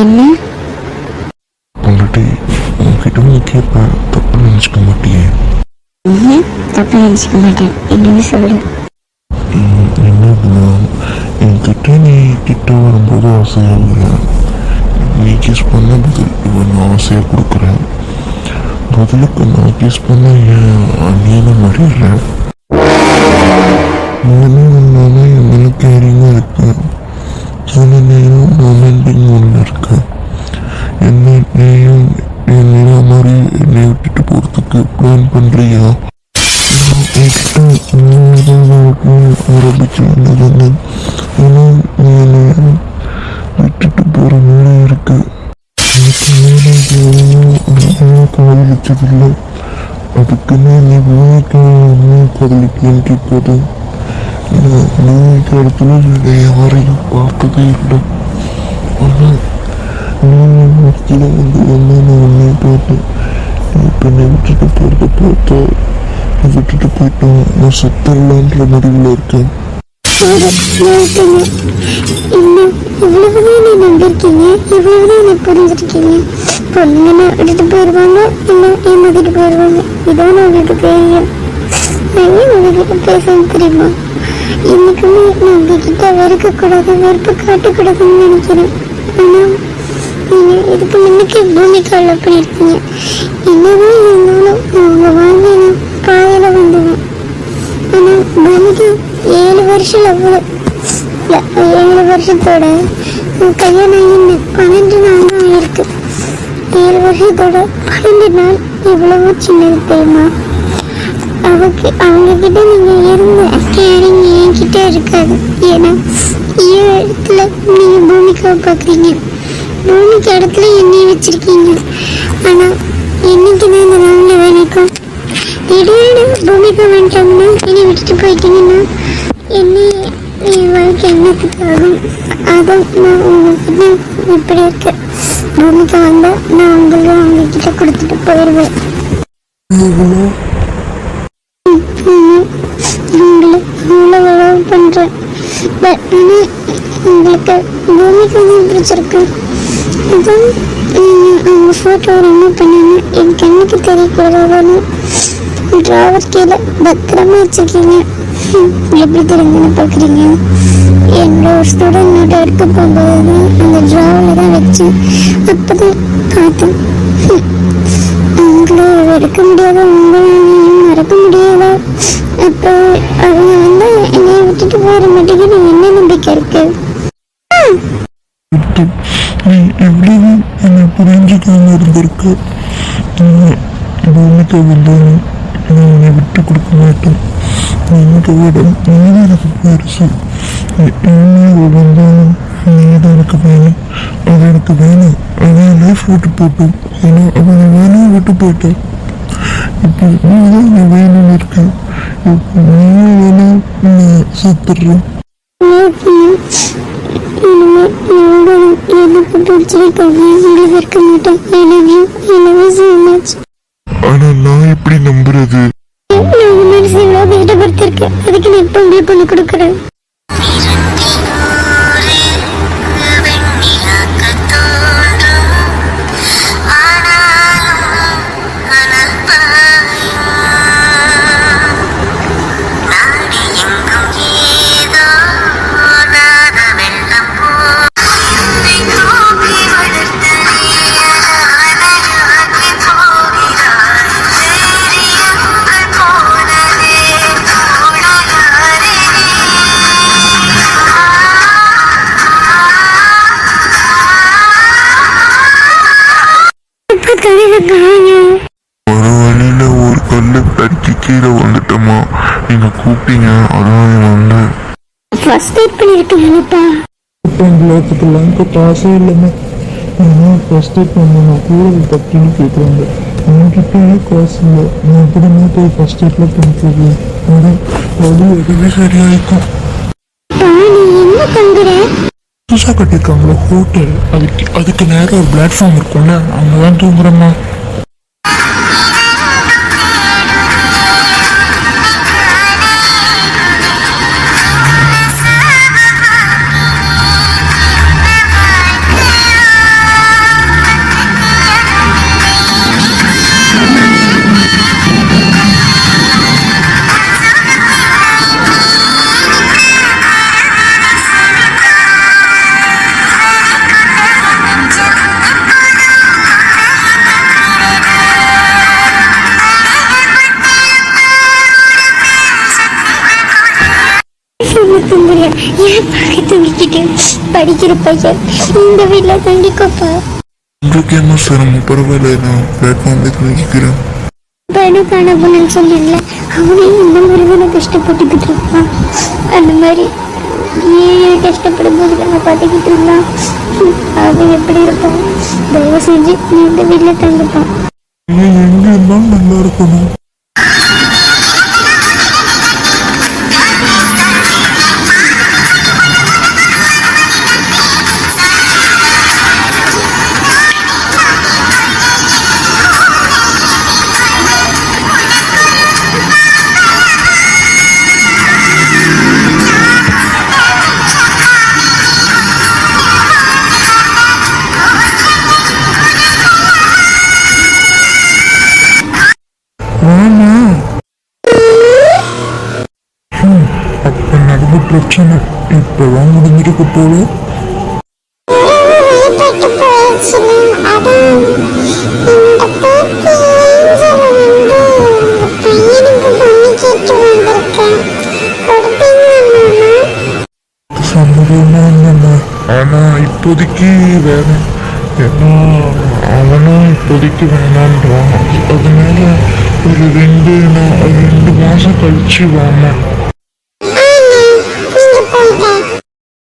என்ன உங்கள்கிட்ட உங்ககிட்ட நீ கேட்பா தப்பு நினச்சிக்க மாட்டியே. தப்பு நினச்சிக்க மாட்டேன். என்னன்னு சொல்லு. என்னதுன்னா என்கிட்ட நீ கிட்ட வரும்போது அவசியம் இல்லை நீ கிஸ் பண்ண பதில் இவன் ஆசையாக கொடுக்குறேன். பதிலுக்கு நான் இருக்கேன். போகிறதுக்கு பிளான் பண்ணுறியா என்கிட்ட ஆரம்பிச்சு வந்தது ஏன்னா நீ என்னை விட்டுட்டு போகிற மாதிரி இருக்கு எனக்கு வேலை காதலிச்சதில்லை அதுக்குன்னு நீ பூமிக்கு என்ன காதலிக்கலன்ட்டு போது பூமிக்கு இடத்துல வேற யாரையும் பார்த்ததே இல்லை ஆனால் நீ இடத்துல வந்து ஒன்று நான் ஒன்றே பார்த்தேன் இப்போ விட்டுட்டு போகிறத போட்டு விட்டுட்டு போயிட்டோம் நான் செத்துடலான்ற முடிவில் இருக்கேன். இன்னும் இவ்வளவுதான் நீ புரிஞ்சிருக்கீங்க. பொண்ணுங்கன்னா விட்டுட்டு போயிடுவாங்க இல்லை ஏமாத்திட்டு போயிடுவாங்க இதான் உங்களுக்கு தெரியும். நான் ஏன் பேசணும் தெரியுமா? நான் உங்ககிட்ட வெறுக்கக்கூடாது வெறுப்பு காட்டக்கூடாதுன்னு நினைக்கிறேன். ஆனால் நீங்க இதுக்கு முன்னுக்கு பூமிக்கால பண்ணியிருக்கீங்க என்னதான் இருந்தாலும் நான் உங்க வாழ்க்கையில பாதையில வந்துவேன் ஆனா பூமிக்கு ஏழு வருஷம் அவ்வளோ ஏழு வருஷத்தோட கல்யாணம் ஆகி பன்னெண்டு நாள் தான் ஆயிருக்கு. ஏழு வருஷத்தோட பன்னெண்டு நாள் எவ்வளவோ சின்னது தெரியுமா அவக்கு அவங்க கிட்ட நீங்க இருந்த கேரிங் என்கிட்ட இருக்காது. ஏன்னா ஏழு இடத்துல நீங்க பூமிக்காவை பார்க்குறீங்க பூமிக்கு இடத்துல என்னைய வச்சிருக்கீங்க. ஆனா என்னைக்கு தான் இந்த நாளில் வேலைக்கும்? திடீர்னு பூமிக்கு வந்துட்டாங்கன்னா என்னை விட்டுட்டு போயிட்டீங்கன்னா என்ன என் வாழ்க்கை என்னத்துக்கு ஆகும்? அதான் நான் உங்ககிட்ட இப்படி இருக்கு. பூமிக்கு வந்தா நான் உங்களுக்கு உங்ககிட்ட கொடுத்துட்டு போயிடுவேன் இவ்வளோ உங்களை அவ்வளோ லவ் பண்ணுறேன் பட் ஆனால் உங்களுக்கு பூமிக்கு வந்து பிடிச்சிருக்கு. அதான் நீங்கள் அவங்க ஃபோட்டோ ரிமூவ் பண்ணாங்க என் கண்ணுக்கு தெரியக்கூடாதுன்னு டிராவர் கீழே பத்திரமா வச்சுருக்கீங்க. எப்படி தெரிஞ்சுன்னு பார்க்குறீங்க? என்னோட ஒரு ஸ்டூடெண்ட் நோட்டை எடுக்க போகும்போது அந்த டிராவில் தான் வச்சு அப்போ தான் பார்த்தேன் ஹம். எடுக்க முடியாத? உங்களையும் மறக்க முடியாத? அப்போ அவங்க வந்து என்னை விட்டுட்டு போகிற மாட்டேங்குது. என்ன நம்பிக்கை இருக்குது நீ எவ்வளவு என்னை புரிஞ்சுக்காம இருந்திருக்க. பூமிக்கு வந்தாலும் நான் உன்னை விட்டு கொடுக்க மாட்டேன் எனக்கு விட நீதான் எனக்கு பெருசு. என்ன வந்தாலும் நீதான் எனக்கு வேணும். அது எனக்கு வேணும். அவன் லைஃப் விட்டு போட்டோம். ஏன்னா அவனை வேணும் விட்டு போயிட்டேன். இப்போ நீ தான் என்னை வேணும்னு இருக்கேன். இப்போ நீ வேணும் நான் செத்துடுறேன் எனக்கு பிடிச்சிருக்காங்க உங்களுக்கு இருக்க மாட்டேன் I love you I love you so much ஆனால் நான் எப்படி நம்புறது? நான் உங்க மனசு இவ்வளோ அதுக்கு நான் இப்போ உங்களுக்கு ஒன்று கொடுக்குறேன். கீழே வந்துட்டோமா நீங்க கூப்பிட்டீங்க அதான் வந்தேன் ஃபர்ஸ்ட் எய்ட் பண்ணியிருக்கீங்கப்பா எல்லாத்துக்கெல்லாம் இப்போ காசே இல்லைங்க. ஏன்னா ஃபர்ஸ்ட் எய்ட் பண்ணணும் கூடுதல் தப்புன்னு கேட்குறாங்க என்கிட்டயே காசு இல்லை. நான் எப்படின்னா போய் ஃபர்ஸ்ட் எய்ட்ல பண்ணிக்கிறது அது வழி எதுவுமே சரியாயிருக்கும். புதுசாக கட்டியிருக்காங்களோ ஹோட்டல் அதுக்கு அதுக்கு நேரம் ஒரு பிளாட்ஃபார்ம் இருக்கும்ல அங்கே தான் தூங்குறேம்மா. தூங்குறியா ஏன் பார்க்க தூங்கிக்கிட்டு படிக்கிற பையன் இந்த வீட்டில் தங்கிக்கோப்பா. உங்களுக்கு என்ன சிரமம்? பரவாயில்ல நான் பிளாட்ஃபார்ம்ல தூங்கிக்கிறேன். படு காணப்போனு சொன்னேன்ல அவனையும் இந்த மாதிரி தானே கஷ்டப்பட்டுக்கிட்டு இருப்பான் அந்த மாதிரி ஏன் கஷ்டப்படும் போது நாங்கள் பார்த்துக்கிட்டு இருந்தான் அவன் எப்படி இருப்பான்? தயவு செஞ்சு நீ இந்த வீட்டில் தங்கிப்பான். நீ எங்க இருந்தாலும் நல்லா இருக்கணும்? இப்பதான் முடிஞ்சிருக்க போல ஆனா இப்போதைக்கு வேணாம் ஏன்னா அவனும் இப்போதைக்கு வேணான்றான் அதனால ஒரு ரெண்டு நா- ரெண்டு மாசம் கழிச்சு வாமா